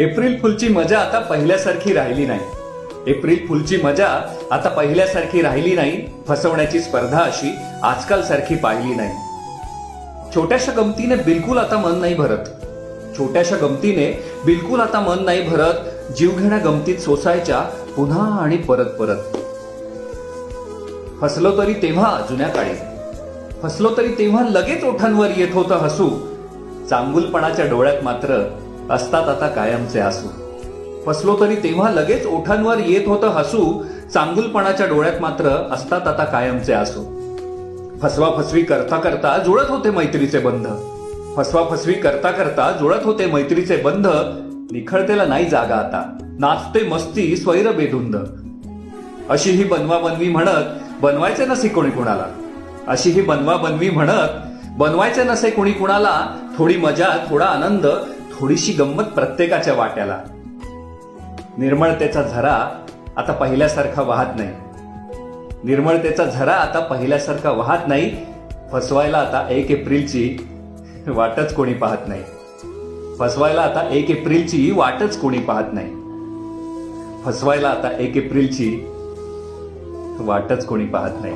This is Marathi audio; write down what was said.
एप्रिल फुलची मजा आता पहिल्यासारखी राहिली नाही. एप्रिल फुलची मजा आता पहिल्यासारखी राहिली नाही फसवण्याची स्पर्धा अशी आजकाल सारखी पाहिली नाही. छोट्याशा गमतीने बिलकुल आता मन नाही भरत. छोट्याशा गमतीने बिलकुल आता मन नाही भरत जीवघेण्या गमतीत सोसायच्या पुन्हा आणि परत परत. फसलो तरी तेव्हा जुन्या काळी. फसलो तरी तेव्हा लगेच ओठांवर येत होतं हसू. चांगुलपणाच्या डोळ्यात मात्र असतात आता कायमचे आसू. फसलो तरी तेव्हा लगेच ओठांवर येत होतं हसू चांगुलपणाच्या डोळ्यात मात्र असतात आता कायमचे आसू. फसवा फसवी करता करता जुळत होते मैत्रीचे बंध. फसवा फसवी करता करता जुळत होते मैत्रीचे बंध. निखळतेला नाही जागा आता. नाचते मस्ती स्वैर बेधुंद. अशी ही बनवा बनवी म्हणत बनवायचे नसे कोणी कुणाला? अशी ही बनवा बनवी म्हणत बनवायचे नसे कोणी कुणाला? थोडी मजा थोडा आनंद थोडीशी गंमत प्रत्येकाच्या वाट्याला. निर्मळतेचा झरा आता पहिल्यासारखा वाहत नाही. निर्मळतेचा झरा आता पहिल्यासारखा वाहत नाही. फसवायला आता एक एप्रिलची वाटच कोणी पाहत नाही. फसवायला आता एक एप्रिलची वाटच कोणी पाहत नाही. फसवायला आता एक एप्रिलची वाटच कोणी पाहत नाही.